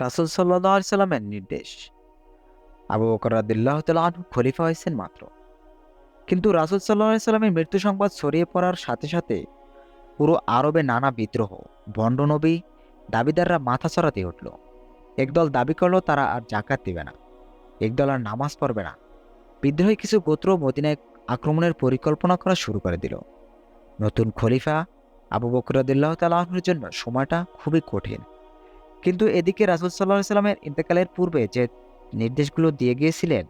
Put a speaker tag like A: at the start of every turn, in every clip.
A: রাসুল সাল্লাহ সাল্লামের নির্দেশ। আবু বকর রাদিল্লাহ তালু খলিফা হয়েছেন মাত্র। কিন্তু রাসুল সাল্লাহ সাল্লামের মৃত্যু সংবাদ ছড়িয়ে পড়ার সাথে সাথে পুরো আরবে নানা বিদ্রোহ ভণ্ডনবী দাবিদাররা মাথা চড়াতে উঠল। একদল দাবি করল, তারা আর জাকাত দিবে না। একদল আর নামাজ পড়বে না। বিদ্রোহী কিছু গোত্র মদিনায় আক্রমণের পরিকল্পনা করা শুরু করে দিল। নতুন খলিফা আবু বকরদুল্লাহ তালাহর জন্য সময়টা খুবই কঠিন। কিন্তু এদিকে রাসুল সাল্লাহ সাল্লামের ইন্তেকালের পূর্বে যে নির্দেশগুলো দিয়ে গিয়েছিলেন,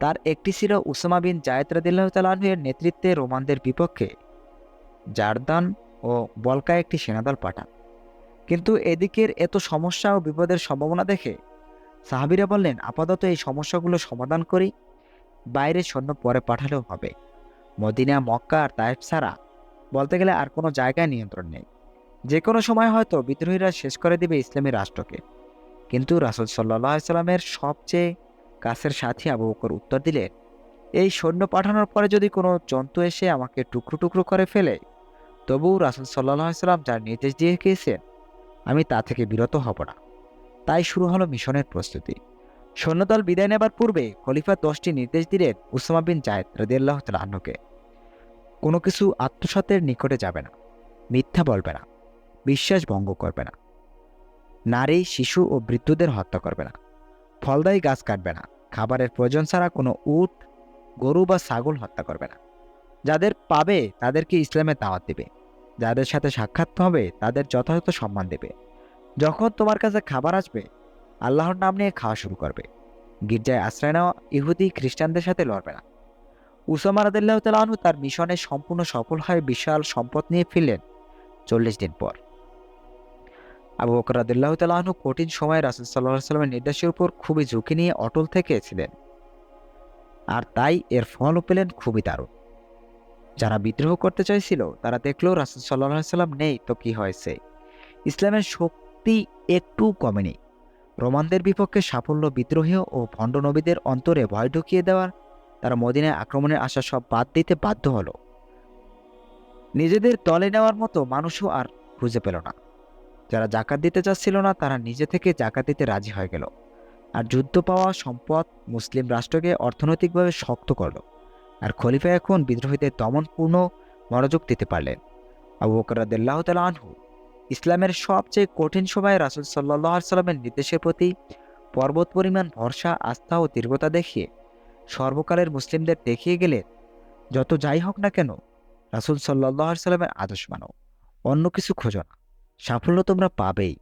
A: তার একটি ছিল উসামা বিন জায়দ রাদিল্লাহ নেতৃত্বে রোমানদের বিপক্ষে জারদান ও বলকা একটি সেনাদল পাঠান। কিন্তু এদিকের এত সমস্যা ও বিপদের সম্ভাবনা দেখে সাহাবিরা বললেন, আপাতত এই সমস্যাগুলো সমাধান করি, বাইরে সৈন্য পরে পাঠালেও হবে। মদিনা, মক্কা আর তাইফ ছাড়া বলতে গেলে আর কোনো জায়গায় নিয়ন্ত্রণ নেই। যে কোনো সময় হয়তো বিদ্রোহীরা শেষ করে দিবে ইসলামী রাষ্ট্রকে। কিন্তু রাসুল সাল্লাহ সাল্লামের সবচেয়ে কাছের সাথী আবু বকর উত্তর দিলেন এই সৈন্য পাঠানোর পরে যদি কোনো জন্তু এসে আমাকে টুকরো টুকরো করে ফেলে তবুও রাসুল সাল্লাহ সাল্লাম যার নির্দেশ দিয়ে গিয়েছেন, আমি তা থেকে বিরত হব না। তাই শুরু হলো মিশনের প্রস্তুতি। সৈন্যদল বিদায় নেবার পূর্বে খলিফা দশটি নির্দেশ দিলেন উসমা বিন জায়দ রদিয়াল্লাহ তাল্লাহকে কোনো কিছু আত্মসতের নিকটে যাবে না, মিথ্যা বলবে না। বিশ্বাস ভঙ্গ করবে না। নারী, শিশু ও বৃদ্ধদের হত্যা করবে না। ফলদায়ী গাছ কাটবে না। খাবারের প্রয়োজন ছাড়া কোনো উট, গরু বা ছাগল হত্যা করবে না। যাদের পাবে, তাদেরকে ইসলামে দাওয়াত দেবে। যাদের সাথে সাক্ষাৎ হবে, তাদের যথাযথ সম্মান দেবে। যখন তোমার কাছে খাবার আসবে, আল্লাহর নাম নিয়ে খাওয়া শুরু করবে। গির্জায় আশ্রয় নেওয়া ইহুদি খ্রিস্টানদের সাথে লড়বে না। উসামা তালু তার মিশনে সম্পূর্ণ সফল হয়ে বিশাল সম্পদ নিয়ে ফিরলেন চল্লিশ দিন পর। আবু বকর রাদিল্লাহ তালু কঠিন সময়ে রাসুল সাল্লাহ সাল্লামের নির্দেশের উপর খুবই ঝুঁকি নিয়ে অটল থেকেছিলেন। আর তাই এর ফলও পেলেন খুবই দারুণ। যারা বিদ্রোহ করতে চাইছিল, তারা দেখল রাসুল সাল্লাহ সাল্লাম নেই, তো কি হয়েছে ইসলামের শক্তি একটু কমেনি। রোমানদের বিপক্ষে সাফল্য বিদ্রোহী ও ভণ্ড নবীদের অন্তরে ভয় ঢুকিয়ে দেওয়ার, তারা মদিনায় আক্রমণের আশা সব বাদ দিতে বাধ্য হলো। নিজেদের দলে নেওয়ার মতো মানুষও আর খুঁজে পেল না। যারা জাকাত দিতে চাচ্ছিল না, তারা নিজে থেকে জাকাত দিতে রাজি হয়ে গেল। আর যুদ্ধ পাওয়া সম্পদ মুসলিম রাষ্ট্রকে অর্থনৈতিকভাবে শক্ত করল। আর খলিফা এখন বিদ্রোহীদের দমনপূর্ণ মনোযোগ দিতে পারলেন। আবু বকরাদ্দাহ তালা আনহু ইসলামের সবচেয়ে কঠিন সময়ে রাসুল সাল্লাহ সাল্লামের নির্দেশের প্রতি পর্বত পরিমাণ ভরসা, আস্থা ও দীর্ঘতা দেখিয়ে সর্বকালের মুসলিমদের দেখিয়ে গেলেন যত যাই হোক না কেন, রাসুল সাল্লাহ সাল্লামের আদর্শ মানো, অন্য কিছু খোঁজো না। সাফল্য তোমরা পাবেই।